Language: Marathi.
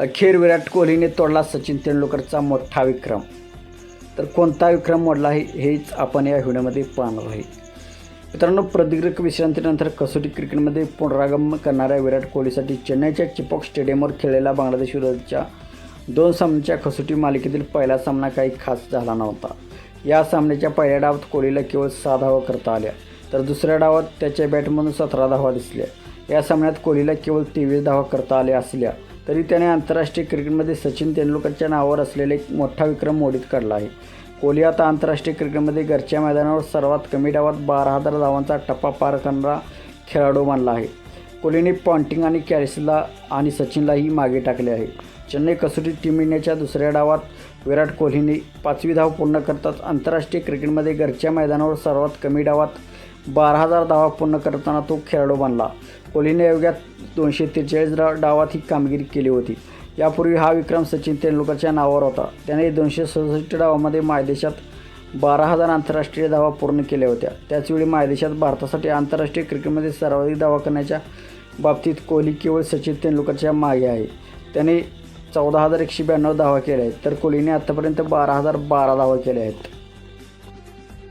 अखेर विराट कोहलीने तोडला सचिन तेंडुलकरचा मोठा विक्रम. तर कोणता विक्रम मोडला आहे हेच आपण या व्हिडिओमध्ये पाहणार आहे. मित्रांनो प्रदीर्घ विश्रांतीनंतर कसोटी क्रिकेटमध्ये पुनरागमन करणाऱ्या विराट कोहलीसाठी चेन्नईच्या चिपॉक स्टेडियमवर खेळलेला बांगलादेश विरोधच्या दोन सामन्याच्या कसोटी मालिकेतील पहिला सामना काही खास झाला नव्हता. या सामन्याच्या पहिल्या डावात कोहलीला केवळ सहा धावा करता आल्या तर दुसऱ्या डावात त्याच्या बॅटमधून सतरा धावा दिसल्या. या सामन्यात कोहलीला केवळ तेवीस धावा करता आल्या असल्या तरी त्याने आंतरराष्ट्रीय क्रिकेटमध्ये सचिन तेंडुलकरच्या नावावर असलेला एक मोठा विक्रम मोडीत काढला आहे. कोहली आता आंतरराष्ट्रीय क्रिकेटमध्ये घरच्या मैदानावर सर्वात कमी डावात बारा हजार धावांचा टप्पा पार करणारा खेळाडू मानला आहे. कोहलीने पॉन्टिंग आणि कॅरिसला आणि सचिनलाही मागे टाकले आहे. चेन्नई कसोटी टीम इंडियाच्या दुसऱ्या डावात विराट कोहलीने पाचवी धाव पूर्ण करताच आंतरराष्ट्रीय क्रिकेटमध्ये घरच्या मैदानावर सर्वात कमी डावात बारा हजार धावा पूर्ण करताना तो खेळाडू बनला. कोहलीने योग्यात दोनशे त्रेचाळीस डावात ही कामगिरी केली होती. यापूर्वी हा विक्रम सचिन तेंडुलकरच्या नावावर होता. त्याने दोनशे सदुसष्ट डावामध्ये मायदेशात बारा हजार आंतरराष्ट्रीय धावा पूर्ण केल्या होत्या. त्याचवेळी मायदेशात भारतासाठी आंतरराष्ट्रीय क्रिकेटमध्ये सर्वाधिक धावा करण्याच्या बाबतीत कोहली केवळ सचिन तेंडुलकरच्या मागे आहे. त्याने चौदा हजार एकशे ब्याण्णव धावा केल्या आहेत. तर कोहलीने आत्तापर्यंत बारा हजार बारा धावा केल्या आहेत.